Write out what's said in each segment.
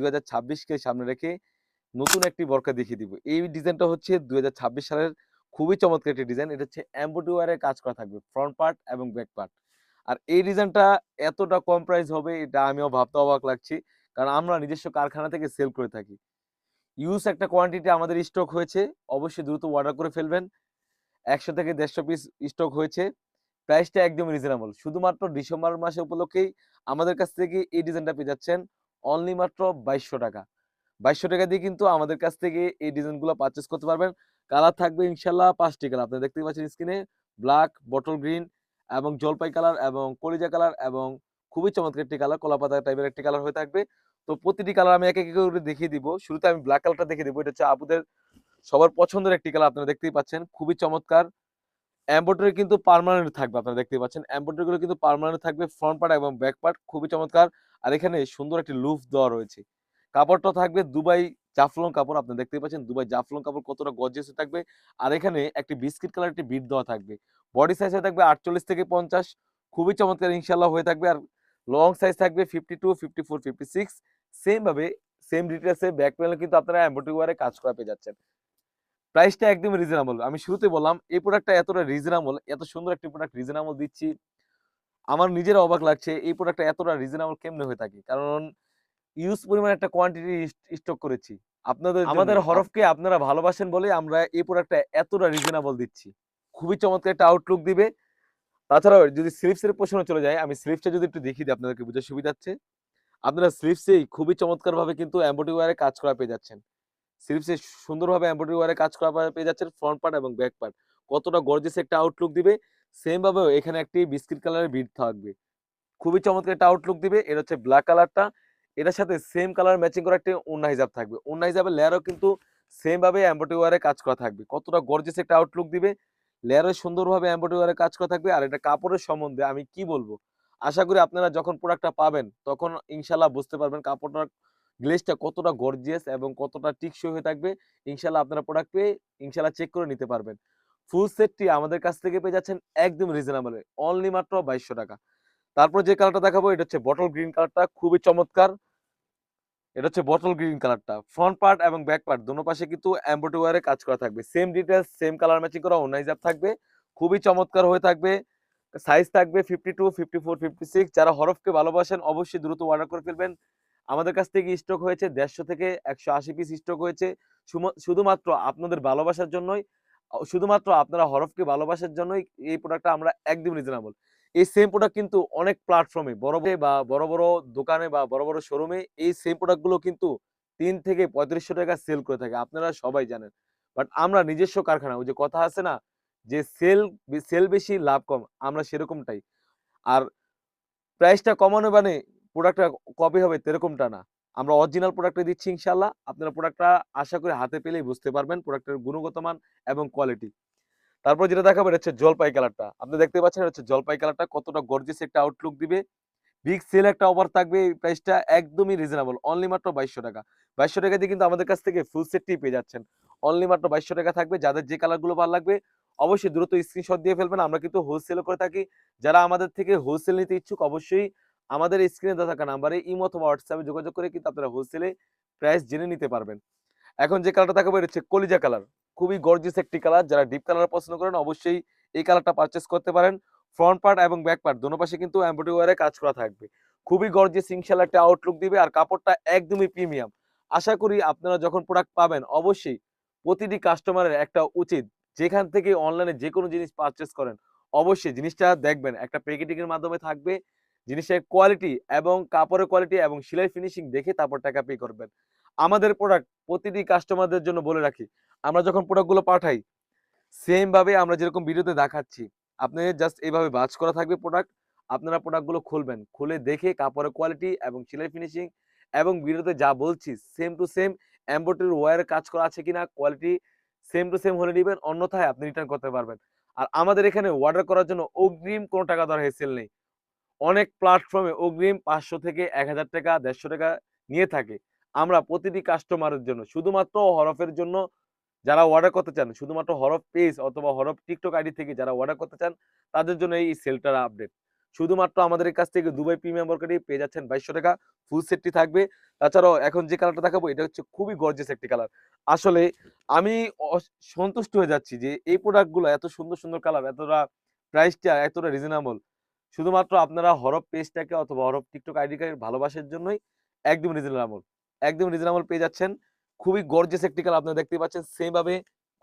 দুই ছাব্বিশকে সামনে রেখে নতুন একটি বরকা দেখিয়ে দিব। এই ডিজাইনটা হচ্ছে দুই হাজার ছাব্বিশ সালের খুবই চমৎকার একটি ডিজাইন। এটা হচ্ছে অ্যাম্বোটিওয়ারে কাজ করা থাকবে, ফ্রন্ট পার্ট এবং ব্যাক পার্ট। আর এই ডিজাইনটা এতটা কম প্রাইস হবে এটা আমিও ভাবতে অবাক লাগছি, কারণ আমরা নিজস্ব কারখানা থেকে সেল করে থাকি। ইউজ একটা কোয়ান্টিটি আমাদের স্টক হয়েছে, অবশ্যই দ্রুত অর্ডার করে ফেলবেন। একশো থেকে দেড়শো পিস স্টক হয়েছে, প্রাইসটা একদম রিজনেবল শুধুমাত্র ডিসেম্বর মাসে উপলক্ষেই আমাদের কাছ থেকে এই ডিজাইনটা পেয়ে যাচ্ছেন অনলি মাত্র বাইশশো টাকা। বাইশশো টাকা দিয়ে কিন্তু আমাদের কাছ থেকে এই ডিজাইনগুলো পারচেস করতে পারবেন। কালার থাকবে ইনশাল্লাহ পাঁচটি কালার আপনি দেখতে পাচ্ছেন স্ক্রিনে ব্ল্যাক বটল গ্রিন এবং জলপাই কালার এবং কলিজা কালার এবং খুবই চমৎকার একটি কালার কলাপাতা টাইপের একটি কালার হয়ে থাকবে। তো প্রতিটি কালার আমি এক এক করে দেখিয়ে দিব। শুরুতে আমি ব্ল্যাক কালারটা দেখিয়ে দিব। এটা হচ্ছে আপুদের সবার পছন্দের একটি কালার আপনারা দেখতেই পাচ্ছেন, খুবই চমৎকার। এম্ব্রয়ডারি কিন্তু পার্মানেন্ট থাকবে, আপনারা দেখতে পাচ্ছেন। এম্ব্রয়ডারি গুলো কিন্তু পার্মানেন্ট থাকবে ফ্রন্ট পার্ট এবং ব্যাক পার্ট খুবই চমৎকার। আর এখানে সুন্দর একটি লুফ দেওয়া রয়েছে। কাপড়টা থাকবে দুবাই জাফলং কাপড়, আপনি দেখতে পাচ্ছেন দুবাই জাফলং কাপড় কতটা গর্জিয়াস থাকবে। আর এখানে একটি বিস্কিট কালার একটি বিট দেওয়া থাকবে। বডি সাইজ হয়ে থাকবে আটচল্লিশ থেকে পঞ্চাশ। খুবই চমৎকার ইনশাল্লাহ হয়ে থাকবে। আর লং সাইজ থাকবে fifty two fifty four fifty six same ভাবে সেম ডিটেলসে ব্যাক প্যানেল কিন্তু আপনারা এম্ব্রয়ডারি ওয়ারে কাজ করা পেয়ে যাচ্ছেন। প্রাইসটা একদম রিজনেবল আমি শুরুতে বললাম এই প্রোডাক্টটা এতটা রিজনেবল এত সুন্দর একটি প্রোডাক্ট রিজনেবল দিচ্ছি। আমার নিজের অবাক লাগছে এই প্রোডাক্টটা এতটা রিজনেবল কেমনে হয়ে থাকে? কারণ ইউজ পরিমাণ একটা কোয়ান্টিটি স্টক করেছি। আপনাদের আমাদের হরফকে আপনারা ভালোবাসেন বলে আমরা এই প্রোডাক্টটা এতটা রিজনেবল দিচ্ছি। খুবই চমৎকার একটা আউটলুক দিবে। তাছাড়াও যদি স্লিপসের প্রশ্ন চলে যায় আমি স্লিপসটা যদি একটু দেখিয়ে দিই আপনাদেরকে বুঝে সুবিধা হচ্ছে। আপনারা স্লিপসেই খুবই চমৎকার ভাবে কিন্তু এম্ব্রয়ডারি ওয়ারে কাজ করা পেয়ে যাচ্ছেন। স্লিপসে সুন্দরভাবে এম্ব্রয়ডারি ওয়ারে কাজ করা পেয়ে যাচ্ছেন ফ্রন্ট পার্ট এবং ব্যাক পার্ট কতটা গর্জিয়াস একটা আউটলুক দিবে। সেমভাবেও এখানে একটি বিস্কিট কালারের বিট থাকবে। খুবই চমৎকার একটা আউটলুক দিবে। এটা হচ্ছে ব্ল্যাক কালারটা এটার সাথে সেম কালার ম্যাচিং করা একটি ওন্না হিজাব থাকবে। ওন্না হিজাবের লেয়ারও কিন্তু সেম ভাবে এম্ব্রয়ডারি ওয়ারে কাজ করা থাকবে। কতটা গর্জিয়াস একটা আউটলুক দিবে। লেয়ারে সুন্দরভাবে এম্ব্রয়ডারি ওয়ারে কাজ করা থাকবে। আর এটা কাপড়ের সম্বন্ধে আমি কি বলব? আশা করি আপনারা যখন প্রোডাক্টটা পাবেন, তখন ইনশাল্লাহ বুঝতে পারবেন কাপড়টার গ্লেজটা কতটা গর্জিয়াস এবং কতটা টিকসই হয়ে থাকবে, ইনশাল্লাহ আপনারা প্রোডাক্ট পেয়ে ইনশাল্লাহ চেক করে নিতে পারবেন। ফুল সেটটি আমাদের কাছ থেকে পেয়ে যাচ্ছেন একদম রিজনেবল অনলি মাত্র বাইশশো টাকা। তারপর যে কালারটা দেখাবো, এটা হচ্ছে বটল গ্রিন কালারটা খুবই চমৎকার। এটা হচ্ছে বটল গ্রিন কালারটা ফ্রন্ট পার্ট এবং ব্যাক পার্ট দুটো পাশে কিন্তু এম্ব্রয়ডারি কাজ করা থাকবে। Same details same colour matching করা, অন্য হিসাব থাকবে। খুবই চমৎকার হয়ে থাকবে। সাইজ থাকবে fifty two fifty four fifty six যারা হরফকে ভালোবাসেন, অবশ্যই দ্রুত অর্ডার করে ফেলবেন। আমাদের কাছ থেকে স্টক হয়েছে দেড়শো থেকে একশো আশি পিস স্টক হয়েছে। শুধুমাত্র আপনাদের ভালোবাসার জন্যই শুধুমাত্র আপনারা হরফকে ভালোবাসার জন্যই এই প্রোডাক্টটা আমরা একদম রিজনেবল এই সেম প্রোডাক্ট কিন্তু অনেক প্ল্যাটফর্মে বড় বড় বা বড় বড় দোকানে বা বড় বড় শোরুমে এই সেম প্রোডাক্টগুলো কিন্তু তিন থেকে পঁয়ত্রিশশো টাকা সেল করে থাকে, আপনারা সবাই জানেন। বাট আমরা নিজস্ব কারখানা, ওই যে কথা আছে না, যে সেল সেল বেশি, লাভ কম, আমরা সেরকমটাই। আর প্রাইসটা কমানো মানে প্রোডাক্টটা কবে হবে এরকমটা না। আমরা অরিজিনাল প্রোডাক্টটা দিচ্ছি ইনশাল্লাহ আপনারা প্রোডাক্টটা আশা করি হাতে পেলেই বুঝতে পারবেন প্রোডাক্টের গুণগত মান এবং কোয়ালিটি তারপর যেটা দেখাবো, এটা হচ্ছে জলপাই কালারটা আপনি দেখতে পাচ্ছেন হচ্ছে জলপাই কালারটা কতটা গর্জিয়াস একটা আউটলুক দিবে। বিগ সেল একটা অফার থাকবে, এই প্রাইসটা একদমই রিজনেবল অনলি মাত্র বাইশশো টাকা। বাইশশো টাকা দিয়ে কিন্তু আমাদের কাছ থেকে ফুল সেটটি পেয়ে যাচ্ছেন। অনলি মাত্র বাইশশো টাকা থাকবে, যাদের যে কালারগুলো ভালো লাগবে, অবশ্যই দ্রুত স্ক্রিনশট দিয়ে ফেলবেন। আমরা কিন্তু হোলসেলও করে থাকি। যারা আমাদের থেকে হোলসেল নিতে ইচ্ছুক, অবশ্যই আমাদের স্ক্রিনে দেওয়া থাকা নাম্বারে ইমো অথবা হোয়াটসঅ্যাপে যোগাযোগ করে কিন্তু আপনারা হোলসেলে প্রাইস জেনে নিতে পারবেন। এখন যে কালারটা দেখাবো, এটা হচ্ছে কলিজা কালার খুবই গর্জিয়াস একটি কালার যারা ডিপ কালার পছন্দ করেন, অবশ্যই এই কালারটা পারচেস করতে পারেন। ফ্রন্ট পার্ট এবং ব্যাক পার্ট দোনো পাশে কিন্তু এমব্রয়ডারি ওয়ারে কাজ করা থাকবে। খুবই গর্জিয়াস ইনশাল্লাহ একটা আউটলুক দিবে আর কাপড়টা একদমই প্রিমিয়াম আশা করি আপনারা যখন প্রোডাক্ট পাবেন, অবশ্যই প্রতিটি কাস্টমারের একটা উচিত। যেখান থেকে অনলাইনে যে কোনো জিনিস পারচেস করেন, অবশ্যই জিনিসটা দেখবেন। একটা প্যাকেটিং এর মাধ্যমে থাকবে। জিনিসের কোয়ালিটি এবং কাপড়ের কোয়ালিটি এবং সেলাই ফিনিশিং দেখে তারপর টাকা পে করবেন। আমাদের প্রোডাক্ট প্রতিটি কাস্টমারদের জন্য বলে রাখি, আমরা যখন প্রোডাক্টগুলো পাঠাই সেম ভাবে আমরা যেরকম ভিডিওতে দেখাচ্ছি, আপনি জাস্ট এইভাবে বাজ করা থাকবে প্রোডাক্ট আপনারা প্রোডাক্টগুলো খুলবেন, খুলে দেখে কাপড়ের কোয়ালিটি এবং সেলাই ফিনিশিং এবং ভিডিওতে যা বলছি সেম টু সেম এম্ব্রয়ডারি ওয়্যারের কাজ করা আছে কিনা কোয়ালিটি সেম টু সেম হলে নেবেন, অন্যথায় আপনি রিটার্ন করতে পারবেন। আর আমাদের এখানে অর্ডার করার জন্য অগ্রিম কোনো টাকা দেওয়ার হেসেল নেই। অনেক প্ল্যাটফর্মে অগ্রিম পাঁচশো থেকে এক হাজার টাকা, দেড়শো টাকা নিয়ে থাকে। আমরা প্রতিটি কাস্টমারের জন্য, শুধুমাত্র হরফের জন্য যারা অর্ডার করতে চান, শুধুমাত্র হরফ পেজ অথবা হরফ টিকটক আইডি থেকে যারা অর্ডার করতে চান, তাদের জন্য এই সেলটার আপডেট শুধুমাত্র আমাদের কাছ থেকে দুবাই প্রিমিয়াম বোরকাটি পেয়ে যাচ্ছেন বাইশশো টাকা ফুল সেটটি থাকবে। তাছাড়াও এখন যে কালারটা দেখাবো, এটা হচ্ছে খুবই গর্জিয়াস একটি কালার আসলে আমি সন্তুষ্ট হয়ে যাচ্ছি যে এই প্রোডাক্টগুলো এত সুন্দর সুন্দর কালার এতটা প্রাইসটা এতটা রিজনেবল শুধুমাত্র আপনারা হরফ পেজটাকে অথবা হরফ টিকটক আইডিকে ভালোবাসার জন্যই একদম রিজনেবল একদম রিজনেবল পেয়ে যাচ্ছেন। খুবই গর্জিয়াস একটি কালার আপনারা দেখতে পাচ্ছেন। সেম ভাবে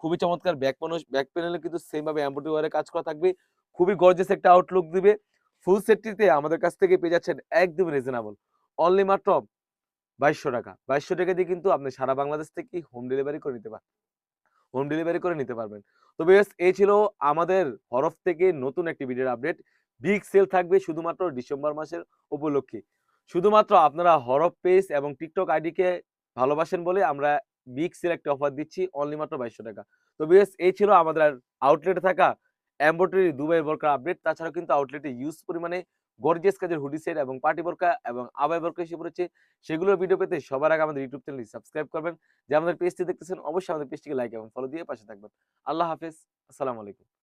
খুবই চমৎকার ব্যাক মানুষ ব্যাক প্যানেলে কিন্তু সেম ভাবে এমব্রয়ডারি ওয়ারে কাজ করা থাকবে। খুবই গর্জিয়াস একটা আউটলুক দিবে। ফুল সেটটিতে আমাদের কাছ থেকে পেয়ে যাচ্ছেন একদম রিজনেবল অনলি মাত্র বাইশশো টাকা। বাইশশো টাকা দিয়ে কিন্তু আপনি সারা বাংলাদেশ থেকে হোম ডেলিভারি করে নিতে পারবেন হোম ডেলিভারি করে নিতে পারবেন। তো বেশ এই ছিল আমাদের হরফ থেকে নতুন একটি ভিডিওর আপডেট বিগ সেল থাকবে শুধুমাত্র ডিসেম্বর মাসের উপলক্ষে। শুধুমাত্র আপনারা হরফ পেজ এবং টিকটক আইডিকে ভালোবাসেন বলে আমরা বিগ সেল একটা অফার দিচ্ছি অনলি মাত্র বাইশশো টাকা। তো বেশ এই ছিল আমাদের আউটলেটে থাকা এম্বোটারি দুবাই বোরকার আপডেট তাছাড়া কিন্তু আউটলেটে ইউজ পরিমাণে গর্জিয়াস কাজের হুডি সেট এবং পার্টি বোরকা এবং আবাই বোরকা এসে পড়েছে। সেগুলোর ভিডিও পেতে সবার আগে আমাদের ইউটিউব চ্যানেলটি সাবস্ক্রাইব করবেন। যে আমাদের পেজটি দেখতেছেন, অবশ্যই আমাদের পেজটিকে লাইক এবং ফলো দিয়ে পাশে থাকবেন। আল্লাহ হাফেজ, আসসালামু আলাইকুম।